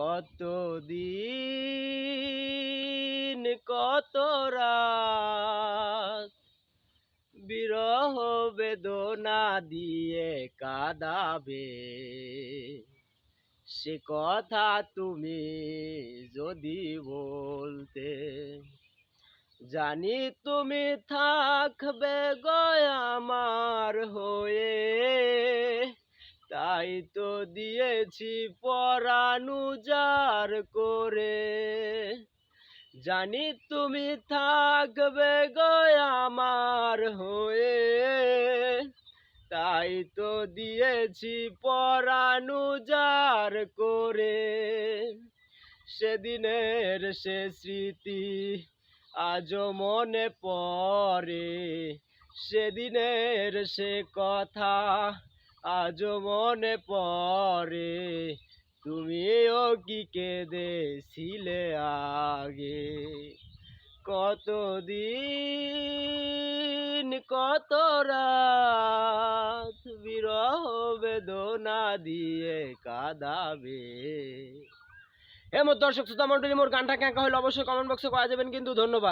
কত দিন কত রাত? বিরহ বেদনা দিয়ে কাঁদাবে। সে কথা তুমি যদি বলতে, জানি তুমি থাকবে গো আমার হয়ে। তাই তো দিয়েছি পরানুজার করে। জানি তুমি থাকবে গো আমার হয়ে। তাই তো দিয়েছি পরানুজার করে। সেদিনের সে স্মৃতি আজও মনে পড়ে। সেদিনের সে কথা আজও মনে পড়ে, তুমিও কি কেঁদেছিলে আগে? কতদিন, কত রাত বিরহ বেদনা দিয়ে কাঁদাবে? এমন দর্শক, শ্রোতা মন্ডলী মোর গানটা কেঁকা হলে অবশ্যই কমেন্ট বক্সে করা যাবেন, কিন্তু ধন্যবাদ।